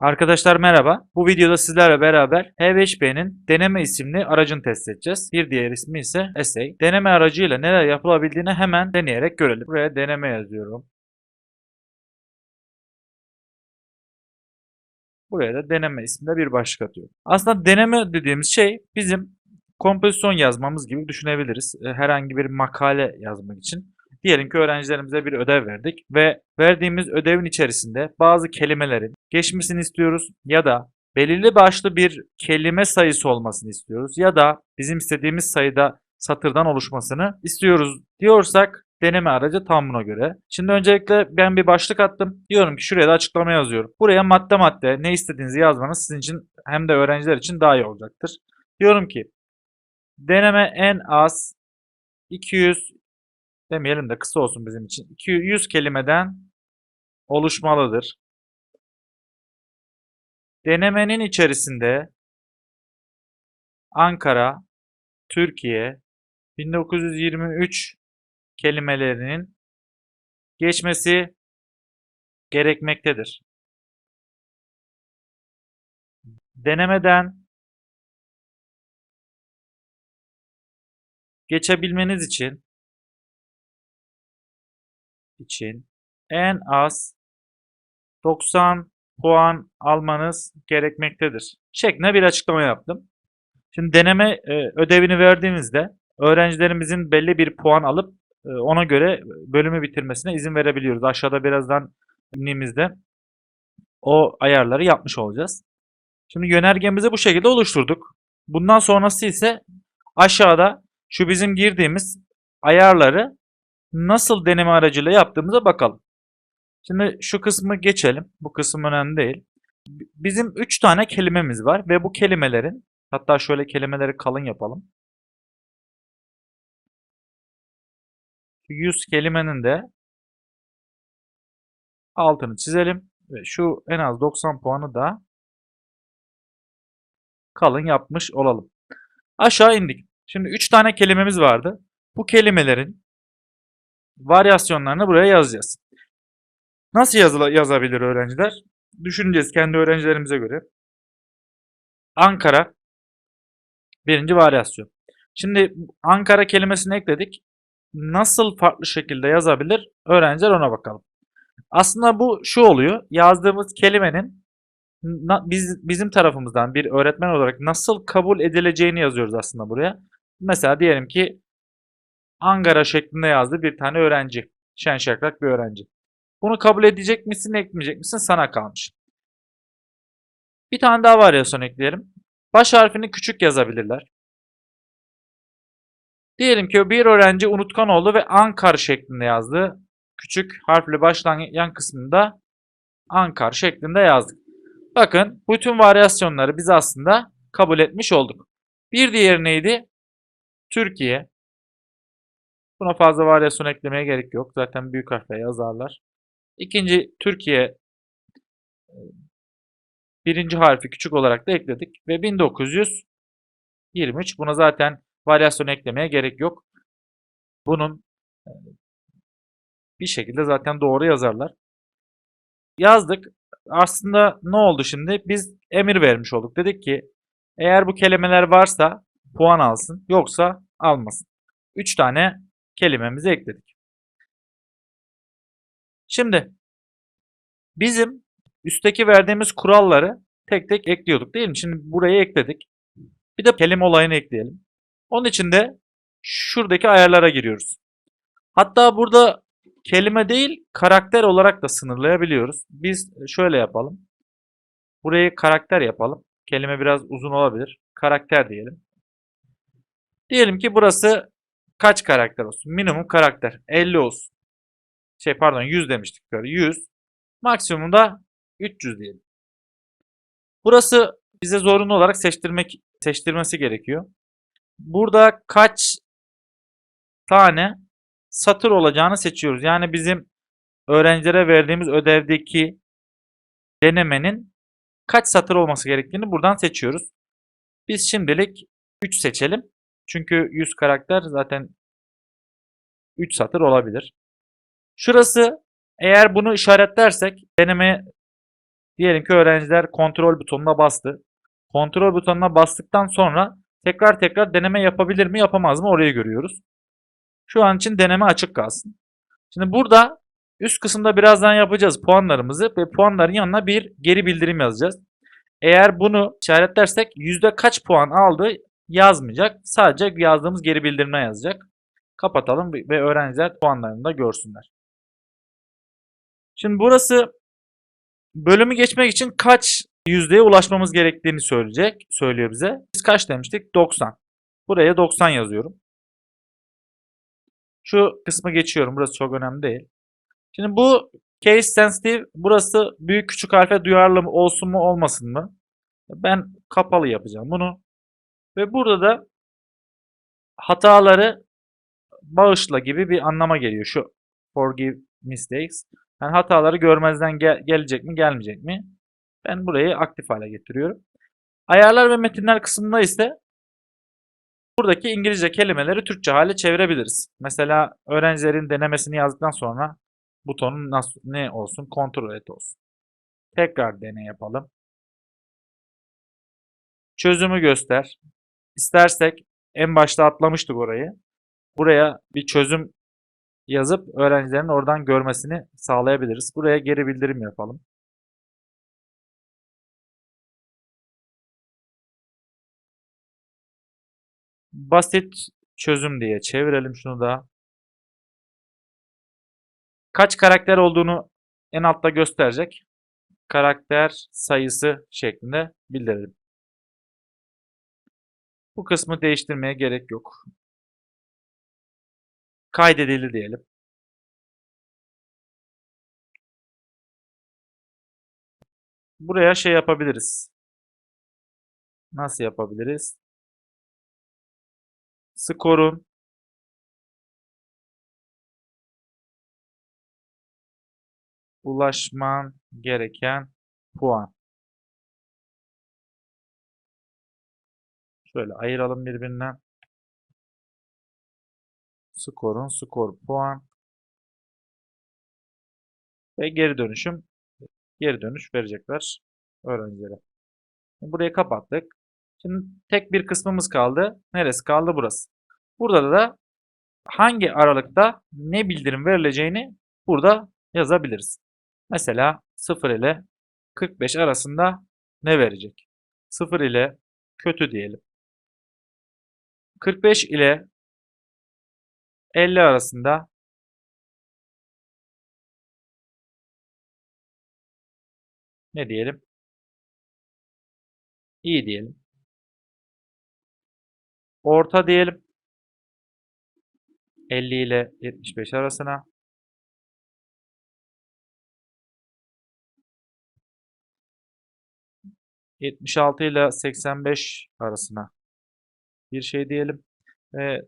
Arkadaşlar merhaba. Bu videoda sizlerle beraber H5P'nin deneme isimli aracını test edeceğiz. Bir diğer ismi ise Essay. Deneme aracıyla neler yapılabildiğini hemen deneyerek görelim. Buraya deneme yazıyorum. Buraya da deneme isminde bir başlık atıyorum. Aslında deneme dediğimiz şey bizim kompozisyon yazmamız gibi düşünebiliriz. E, Herhangi bir makale yazmak için. Diyelim ki öğrencilerimize bir ödev verdik ve verdiğimiz ödevin içerisinde bazı kelimelerin geçmesini istiyoruz ya da belirli başlı bir kelime sayısı olmasını istiyoruz ya da bizim istediğimiz sayıda satırdan oluşmasını istiyoruz diyorsak deneme aracı tam buna göre. Şimdi öncelikle ben bir başlık attım. Diyorum ki şuraya da açıklama yazıyorum. Buraya madde madde ne istediğinizi yazmanız sizin için hem de öğrenciler için daha iyi olacaktır. Diyorum ki deneme en az 200 demeyelim de kısa olsun bizim için. 200 kelimeden oluşmalıdır. Denemenin içerisinde Ankara, Türkiye, 1923 kelimelerinin geçmesi gerekmektedir. Denemeden geçebilmeniz için için en az 90 puan almanız gerekmektedir. Şeklinde bir açıklama yaptım. Şimdi deneme e, ödevini verdiğimizde öğrencilerimizin belli bir puan alıp e, ona göre bölümü bitirmesine izin verebiliyoruz. Aşağıda birazdan indiğimizde o ayarları yapmış olacağız. Şimdi yönergemizi bu şekilde oluşturduk. Bundan sonrası ise aşağıda şu bizim girdiğimiz ayarları nasıl deneme aracıyla yaptığımıza bakalım. Şimdi şu kısmı geçelim. Bu kısım önemli değil. Bizim 3 tane kelimemiz var ve bu kelimelerin hatta şöyle kelimeleri kalın yapalım. 100 kelimenin de altını çizelim ve şu en az 90 puanı da kalın yapmış olalım. Aşağı indik. Şimdi 3 tane kelimemiz vardı. Bu kelimelerin varyasyonlarını buraya yazacağız. Nasıl yazıla, yazabilir öğrenciler? Düşüneceğiz kendi öğrencilerimize göre. Ankara birinci varyasyon. Şimdi Ankara kelimesini ekledik. Nasıl farklı şekilde yazabilir? Öğrenciler ona bakalım. Aslında bu şu oluyor. Yazdığımız kelimenin biz bizim tarafımızdan bir öğretmen olarak nasıl kabul edileceğini yazıyoruz aslında buraya. Mesela diyelim ki Ankara şeklinde yazdı bir tane öğrenci. Şen şakrak bir öğrenci. Bunu kabul edecek misin, etmeyecek misin sana kalmış. Bir tane daha varyasyon ekleyelim. Baş harfini küçük yazabilirler. Diyelim ki bir öğrenci unutkan oldu ve Ankar şeklinde yazdı. Küçük harfli başlayan kısmında Ankar şeklinde yazdık. Bakın bütün varyasyonları biz aslında kabul etmiş olduk. Bir diğeri neydi? Türkiye. Buna fazla varyasyon eklemeye gerek yok. Zaten büyük harfle yazarlar. İkinci Türkiye e, birinci harfi küçük olarak da ekledik. Ve 1923 buna zaten varyasyon eklemeye gerek yok. Bunun e, bir şekilde zaten doğru yazarlar. Yazdık. Aslında ne oldu şimdi? Biz emir vermiş olduk. Dedik ki eğer bu kelimeler varsa puan alsın. Yoksa almasın. 3 tane kelimemizi ekledik. Şimdi bizim üstteki verdiğimiz kuralları tek tek ekliyorduk değil mi? Şimdi buraya ekledik. Bir de kelime olayını ekleyelim. Onun için de şuradaki ayarlara giriyoruz. Hatta burada kelime değil karakter olarak da sınırlayabiliyoruz. Biz şöyle yapalım. Burayı karakter yapalım. Kelime biraz uzun olabilir. Karakter diyelim. Diyelim ki burası kaç karakter olsun? Minimum karakter 50 olsun. Şey pardon 100 demiştik yukarı. 100. Maksimum da 300 diyelim. Burası bize zorunlu olarak seçtirmek seçtirmesi gerekiyor. Burada kaç tane satır olacağını seçiyoruz. Yani bizim öğrencilere verdiğimiz ödevdeki denemenin kaç satır olması gerektiğini buradan seçiyoruz. Biz şimdilik 3 seçelim. Çünkü 100 karakter zaten 3 satır olabilir. Şurası eğer bunu işaretlersek deneme Diyelim ki öğrenciler kontrol butonuna bastı. Kontrol butonuna bastıktan sonra tekrar tekrar deneme yapabilir mi yapamaz mı orayı görüyoruz. Şu an için deneme açık kalsın. Şimdi burada üst kısımda birazdan yapacağız puanlarımızı ve puanların yanına bir geri bildirim yazacağız. Eğer bunu işaretlersek yüzde kaç puan aldı yazmayacak. Sadece yazdığımız geri bildirime yazacak. Kapatalım ve öğrenciler puanlarını da görsünler. Şimdi burası bölümü geçmek için kaç yüzdeye ulaşmamız gerektiğini söyleyecek, söylüyor bize. Biz kaç demiştik? 90. Buraya 90 yazıyorum. Şu kısmı geçiyorum. Burası çok önemli değil. Şimdi bu case sensitive burası büyük küçük harfe duyarlı olsun mu olmasın mı? Ben kapalı yapacağım bunu. Ve burada da hataları bağışla gibi bir anlama geliyor şu forgive mistakes. Yani hataları görmezden gel gelecek mi gelmeyecek mi? Ben burayı aktif hale getiriyorum. Ayarlar ve metinler kısmında ise buradaki İngilizce kelimeleri Türkçe hale çevirebiliriz. Mesela öğrencilerin denemesini yazdıktan sonra butonun nasıl, ne olsun? Kontrol et olsun. Tekrar deney yapalım. Çözümü göster. İstersek en başta atlamıştık orayı. Buraya bir çözüm yazıp öğrencilerin oradan görmesini sağlayabiliriz. Buraya geri bildirim yapalım. Basit çözüm diye çevirelim şunu da. Kaç karakter olduğunu en altta gösterecek. Karakter sayısı şeklinde bildirelim. Bu kısmı değiştirmeye gerek yok. Kaydedildi diyelim. Buraya şey yapabiliriz. Nasıl yapabiliriz? Skorun ulaşman gereken puan. Şöyle ayıralım birbirinden. Skorun skor puan ve geri dönüşüm geri dönüş verecekler öğrencilere. Burayı kapattık. Şimdi tek bir kısmımız kaldı. Neresi kaldı? Burası. Burada da hangi aralıkta ne bildirim verileceğini burada yazabiliriz. Mesela 0 ile 45 arasında ne verecek? 0 ile kötü diyelim. 45 ile 50 arasında ne diyelim? İyi diyelim. Orta diyelim. 50 ile 75 arasına. ...76 ile 85 arasına bir şey diyelim. Ve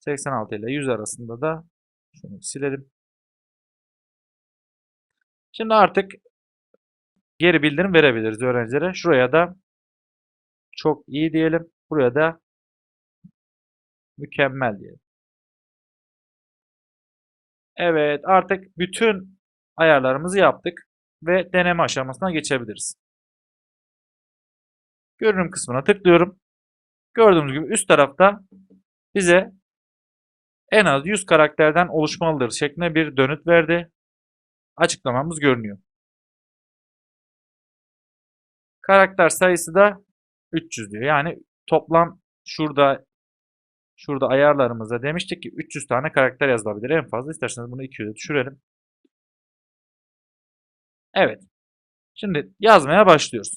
86 ile 100 arasında da şunu silelim. Şimdi artık geri bildirim verebiliriz öğrencilere. Şuraya da çok iyi diyelim. Buraya da mükemmel diyelim. Evet artık bütün ayarlarımızı yaptık ve deneme aşamasına geçebiliriz. Görünüm kısmına tıklıyorum. Gördüğünüz gibi üst tarafta bize en az 100 karakterden oluşmalıdır şeklinde bir dönüt verdi. Açıklamamız görünüyor. Karakter sayısı da 300 diyor. Yani toplam şurada şurada ayarlarımızda demiştik ki 300 tane karakter yazılabilir. En fazla isterseniz bunu 200'e düşürelim. Evet. Şimdi yazmaya başlıyoruz.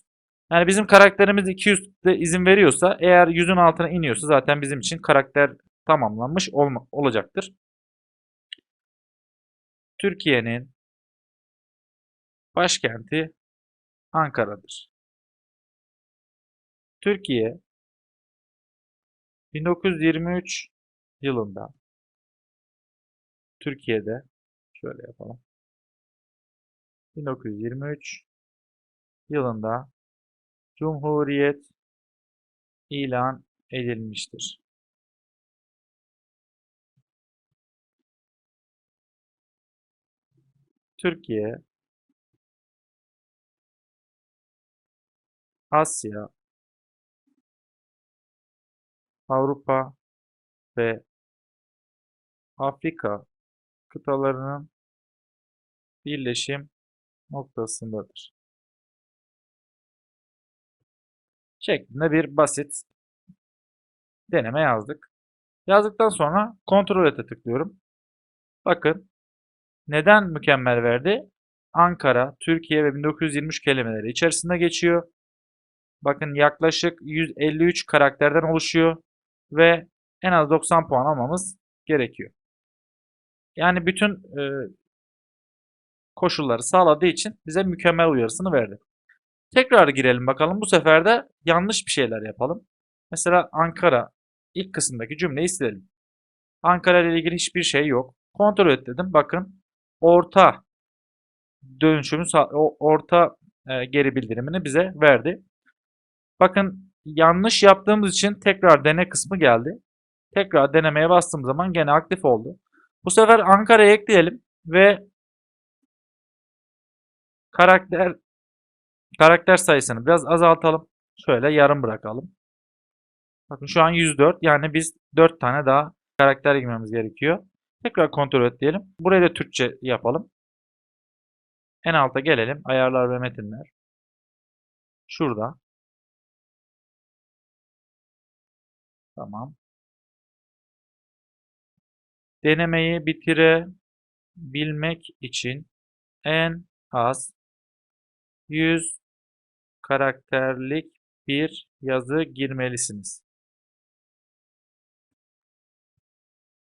Yani bizim karakterimiz 200'de izin veriyorsa eğer 100'ün altına iniyorsa zaten bizim için karakter tamamlanmış olma, olacaktır. Türkiye'nin başkenti Ankara'dır. Türkiye 1923 yılında Türkiye'de şöyle yapalım. 1923 yılında Cumhuriyet ilan edilmiştir. Türkiye Asya, Avrupa ve Afrika kıtalarının birleşim noktasındadır. Şeklinde bir basit deneme yazdık. Yazdıktan sonra kontrol ete tıklıyorum. Bakın neden mükemmel verdi? Ankara, Türkiye ve 1923 kelimeleri içerisinde geçiyor. Bakın yaklaşık 153 karakterden oluşuyor ve en az 90 puan almamız gerekiyor. Yani bütün e, koşulları sağladığı için bize mükemmel uyarısını verdi. Tekrar girelim bakalım. Bu sefer de yanlış bir şeyler yapalım. Mesela Ankara ilk kısımdaki cümleyi silelim. Ankara ile ilgili hiçbir şey yok. Kontrol et dedim. Bakın orta dönüşümü orta e, geri bildirimini bize verdi. Bakın yanlış yaptığımız için tekrar dene kısmı geldi. Tekrar denemeye bastığım zaman gene aktif oldu. Bu sefer Ankara'ya ekleyelim ve karakter karakter sayısını biraz azaltalım. Şöyle yarım bırakalım. Bakın şu an 104. Yani biz 4 tane daha karakter girmemiz gerekiyor. Tekrar kontrol et diyelim. Burayı da Türkçe yapalım. En alta gelelim. Ayarlar ve metinler. Şurada. Tamam. Denemeyi bitirebilmek için en az 100 karakterlik bir yazı girmelisiniz.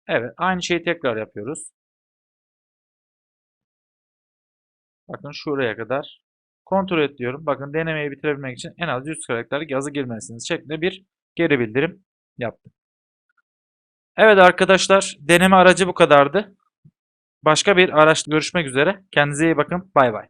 Evet, aynı şeyi tekrar yapıyoruz. Bakın şuraya kadar kontrol et diyorum. Bakın denemeyi bitirebilmek için en az 100 karakterlik yazı girmelisiniz şeklinde bir geri bildirim yaptım. Evet arkadaşlar, deneme aracı bu kadardı. Başka bir araçta görüşmek üzere. Kendinize iyi bakın. Bay bay.